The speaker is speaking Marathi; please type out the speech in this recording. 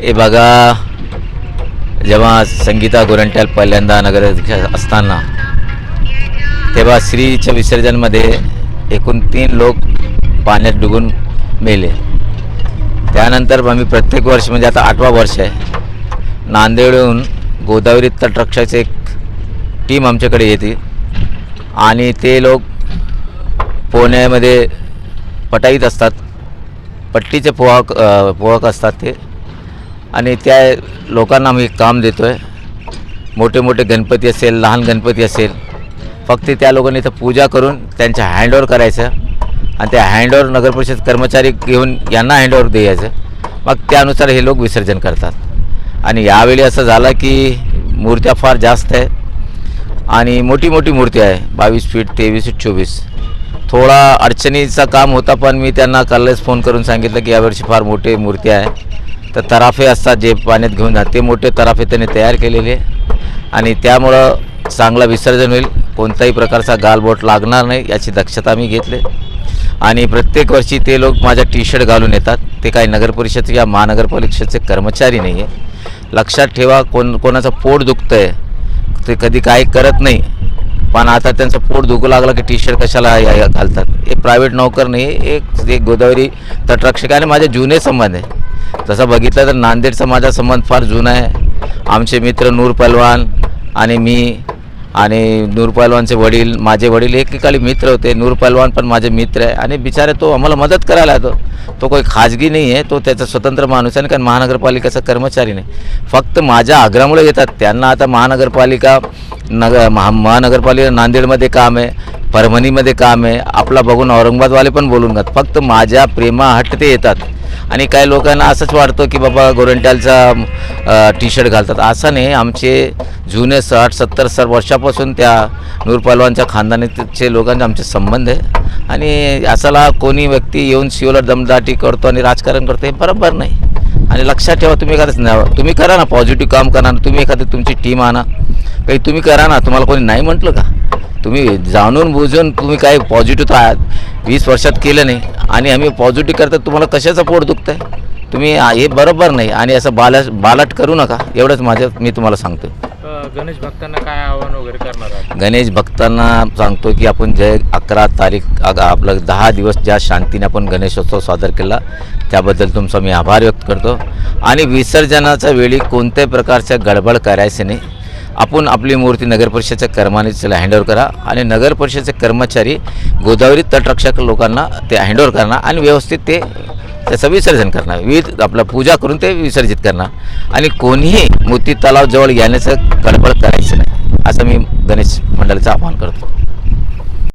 हे बघा जेव्हा संगीता गोरंट्याल पहिल्यांदा नगराध्यक्ष असताना तेव्हा श्रीच्या विसर्जनमध्ये एकूण तीन लोक पाण्यात डुबून मेले. त्यानंतर आम्ही प्रत्येक वर्ष म्हणजे आता आठवा वर्ष आहे नांदेडहून गोदावरी तटरक्षाचे एक टीम आमच्याकडे येते. आणि ते लोक पोहण्यामध्ये पटाईत असतात पट्टीचे पोहाक पोहक असतात ते. आणि त्या लोकांना आम्ही काम देतो आहे मोठे मोठे गणपती असेल लहान गणपती असेल फक्त त्या लोकांनी इथं पूजा करून त्यांच्या हँडओवर करायचं आणि त्या हँडओव्हर नगरपरिषद कर्मचारी घेऊन यांना हँडओवर द्यायचं. मग त्यानुसार हे लोक विसर्जन करतात. आणि यावेळी असं झालं की मूर्त्या फार जास्त आहे आणि मोठी मोठी मूर्ती आहे बावीस फीट तेवीस फीट चोवीस. थोडा अडचणीचा काम होता पण मी त्यांना कालच फोन करून सांगितलं की यावर्षी फार मोठे मूर्ती आहे. तर तराफे असतात जे पाण्यात घेऊन जातात. ते मोठे तराफे त्यांनी तयार केलेले आणि त्यामुळं चांगलं विसर्जन होईल. कोणताही प्रकारचा गालबोट लागणार नाही याची दक्षता मी घेतली आणि प्रत्येक वर्षी ते लोक माझ्या टी शर्ट घालून येतात. ते काही नगरपरिषद या महानगरपालिकेचे कर्मचारी नाही आहे लक्षात ठेवा कोण कोणाचं पोट दुखतं आहे ते कधी काही करत नाही. पण आता त्यांचं पोट दुखू लागलं की टी शर्ट कशाला या घालतात. हे प्रायव्हेट नोकर नाही एक एक गोदावरी तटरक्षक आणि माझे जुने संबंध आहे. तसं बघितलं तर नांदेडचा माझा संबंध फार जुना आहे. आमचे मित्र नूर पहलवान आणि मी आणि नूर पहलवानचे वडील माझे वडील एकेकाळी मित्र होते. नूर पहलवान पण माझे मित्र आहे. आणि बिचारे तो आम्हाला मदत करायला येतो तो काही खाजगी नाही आहे. तो त्याचा स्वतंत्र माणूस आहे आणि कारण महानगरपालिकेचा कर्मचारी नाही. फक्त माझ्या आग्रहामुळे येतात. त्यांना आता महानगरपालिका नग महा महानगरपालिका नांदेडमध्ये काम आहे. परभणीमध्ये काम आहे. आपला बघून औरंगाबादवाले पण बोलून घात फक्त माझ्या प्रेमाहट ते येतात. आणि काही लोकांना असंच वाटतं की बाबा गोरंट्यालचा टी शर्ट घालतात. असं नाही. आमचे जुने साठ सत्तर सर वर्षापासून त्या नूरपहलवानच्या खानदानीचे लोकांचे आमचे संबंध आहे. आणि असाला कोणी व्यक्ती येऊन शिवला दमदाटी करतो आणि राजकारण करतो हे बरोबर नाही. आणि लक्षात ठेवा तुम्ही एखादं तुम्ही करा ना पॉझिटिव्ह काम करा ना तुम्ही एखादी तुमची टीम आणा. काही तुम्ही करा ना तुम्हाला कोणी नाही म्हटलं का? तुम्ही जाणून बुजून तुम्ही काही पॉझिटिव्ह आहात. वीस वर्षात केलं नाही. आणि आम्ही पॉझिटिव्ह करतात तुम्हाला कशाचं पोट दुखतं आहे तुम्ही हे बरोबर नाही. आणि असं बाला बालाट करू नका. एवढंच माझं मी तुम्हाला सांगतो गणेश भक्तांना काय आव्हान वगैरे करणार गणेश भक्तांना सांगतो की आपण जे अकरा तारीख अग- आपलं दहा दिवस ज्या शांतीने आपण गणेशोत्सव सादर केला त्याबद्दल तुमचा मी आभार व्यक्त करतो. आणि विसर्जनाच्या वेळी कोणत्याही प्रकारच्या गडबड करायचे नाही. आपण आपली मूर्ती नगरपरिषदेच्या तिला हँडओव्हर करा आणि नगरपरिषदेचे कर्मचारी गोदावरी तटरक्षक लोकांना ते हँडओव्हर करणार आणि व्यवस्थित ते त्याचं विसर्जन करणार. विविध आपला पूजा करून ते विसर्जित करणार. आणि कोणीही मूर्ती तलावजवळ येण्याचं गडबड करायचं नाही. असं मी गणेश मंडळाचं आवाहन करतो.